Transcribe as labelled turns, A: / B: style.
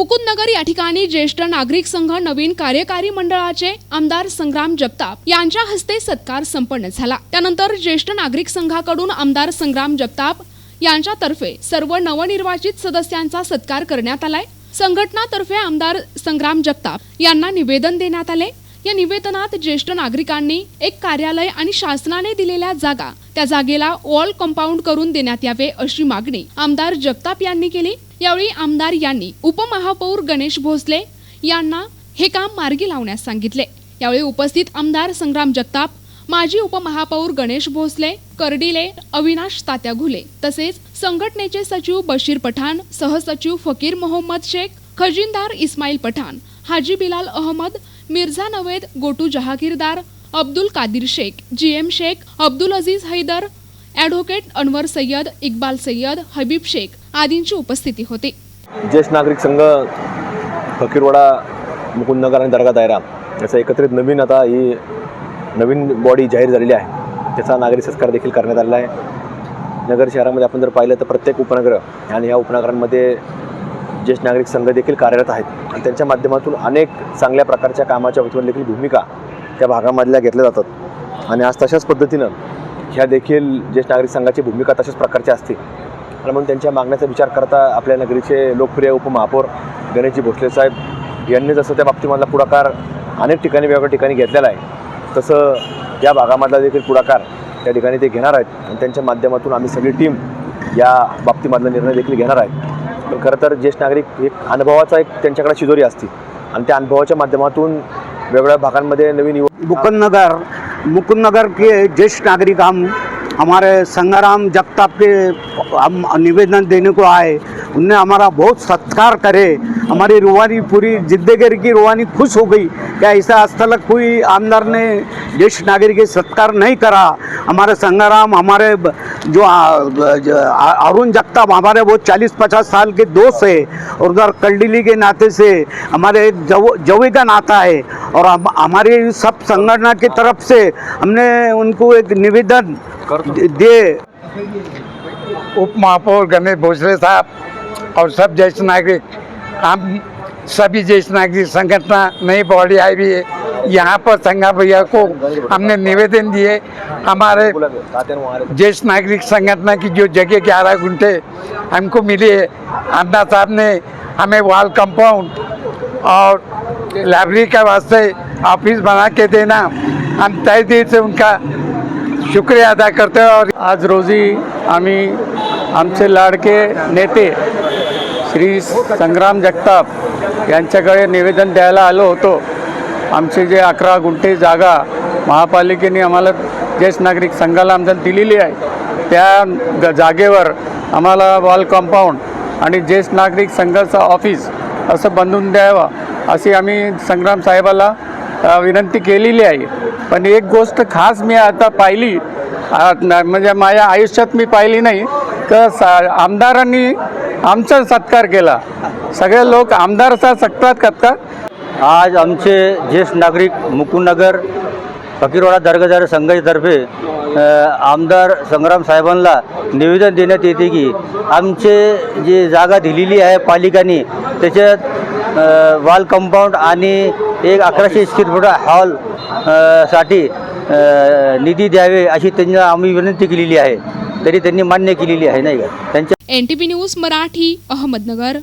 A: मुकुंदनगर या ठिकाणी ज्येष्ठ नागरिक संघ नवीन कार्यकारी मंडळाचे आमदार संग्राम जगताप यांच्या हस्ते सत्कार संपन्न झाला. त्यानंतर ज्येष्ठ नागरिक संघाकडून आमदार संग्राम जगताप यांच्यातर्फे सर्व नवनिर्वाचित सदस्यांचा सत्कार करण्यात आलाय. संघटनातर्फे आमदार संग्राम जगताप यांना निवेदन देण्यात आले. या निवेदनात ज्येष्ठ नागरिकांनी एक कार्यालय आणि शासनाने दिलेल्या जागा त्या जागेला वॉल कंपाऊंड करून देण्यात यावे अशी मागणी आमदार जगताप यांनी केली. यावेळी आमदार यांनी उपमहापौर गणेश भोसले यांना हे काम मार्गी लावण्यास सांगितले. यावेळी उपस्थित आमदार संग्राम जगताप माजी उपमहापौर गणेश भोसले कर्डिले अविनाश तात्या घुले तसेच संघटनेचे सचिव बशीर पठाण सहसचिव फकीर Mohammed Shaikh खजिनदार Ismail Pathan Haji Bilal Ahmed Mirza Naved Gotu Jahagirdar Abdul Kadir Shaikh G M Shaikh Abdul Aziz Haider advocate Anwar Sayyed Iqbal Sayyed Habib Shaikh आदींची उपस्थिती होती.
B: ज्येष्ठ नागरिक संघ फकीरवाडा मुकुंदनगर आणि दर्गा दायरा याचा एकत्रित नवीन आता ही नवीन बॉडी जाहीर झालेली आहे. त्याचा नागरिक सत्कार देखील करण्यात आलेला आहे. नगर शहरामध्ये आपण जर पाहिलं तर प्रत्येक उपनगर आणि या उपनगरांमध्ये ज्येष्ठ नागरिक संघ देखील कार्यरत आहेत. आणि त्यांच्या माध्यमातून अनेक चांगल्या प्रकारच्या कामाच्या वतीवर देखील भूमिका त्या भागामधल्या घेतल्या जातात. आणि आज तशाच पद्धतीनं ह्या देखील ज्येष्ठ नागरिक संघाची भूमिका तशाच प्रकारची असते. आणि म्हणून त्यांच्या मागण्याचा विचार करता आपल्या नगरीचे लोकप्रिय उपमहापौर गणेशजी भोसले साहेब यांनी जसं त्या बाबतीमधला पुढाकार अनेक ठिकाणी वेगवेगळ्या ठिकाणी घेतलेला आहे तसं या भागामधला देखील पुढाकार त्या ठिकाणी ते घेणार आहेत. आणि त्यांच्या माध्यमातून आम्ही सगळी टीम या बाबतीमधला निर्णय देखील घेणार आहेत पण खरं तर ज्येष्ठ नागरिक एक अनुभवाचा एक त्यांच्याकडे शिजोरी असते. आणि त्या अनुभवाच्या माध्यमातून वेगवेगळ्या भागांमध्ये नवीन युवक
C: मुकुंद नगर के ज्येष्ठ नागरिक हम हमारे संगाराम जगताप के हम निवेदन देने को आए। उनने हमारा बहुत सत्कार करे। हमारी रुहानी पूरी ज़िंदगी की रुहानी खुश हो गई। क्या ऐसा आज तक कोई आमदार ने ज्येष्ठ नागरिक के सत्कार नहीं करा? हमारे संगाराम हमारे जो अरुण जगताप हमारे वो चालीस पचास साल के दोस्त है। और उधर कलडिली के नाते से हमारे एक जव जवे का नाता है। और हम हमारी सब संगठन की तरफ़ से हमने उनको एक निवेदन दिए
D: उप महापौर गणेश भोसले साहब और सब ज्येष्ठ नागरिक हम सभी ज्येष्ठ नागरिक संगठन नई बॉडी आई हुई है। यहाँ पर संगा भैया को हमने निवेदन दिए। हमारे ज्येष्ठ नागरिक संगठन की जो जगह ग्यारह घंटे हमको मिली है। अन्ना साहब ने हमें वॉल कंपाउंड और लाइब्रेरी के वास्ते ऑफ़िस बना के देना। हम तय दिल से उनका शुक्रिया अदा करते हैं और
E: आज रोजी आम्ही आमचे लाडके नेते श्री संग्राम जगताप यांच्याकडे निवेदन द्यायला आलो होतो. आमचे जे अकरा गुंठे जागा महापालिकेने आम्हाला ज्येष्ठ नागरिक संघाला आमच्या दिलेली आहे. त्या जागेवर आम्हाला वॉल कंपाऊंड आणि ज्येष्ठ नागरिक संघाचं ऑफिस असं बांधून द्यावं अशी आम्ही संग्राम साहेबाला विनंती केलेली आहे. पण एक गोष्ट खास मी आता पाहिली म्हणजे माझ्या आयुष्यात मी पाहिली नाही तर सा आमदारांनी आमचा सत्कार केला. सगळे लोक आमदारचा सत्कार करतात
F: आज आमचे ज्येष्ठ नागरिक मुकुंदनगर फकीरवाडा दर्गदार संघातर्फे आमदार संग्राम साहेबांना निवेदन देण्यात येते की आमचे जे जागा दिलेली आहे पालिकांनी त्याच्यात वॉल कंपाऊंड आणि एक अकराशे स्क्वेअर फूट हॉलसाठी निधी द्यावे अशी त्यांना आम्ही विनंती केलेली आहे. तरी त्यांनी मान्य केलेली आहे नाही का? त्यांच्या
A: N T P news Marathi Ahmednagar.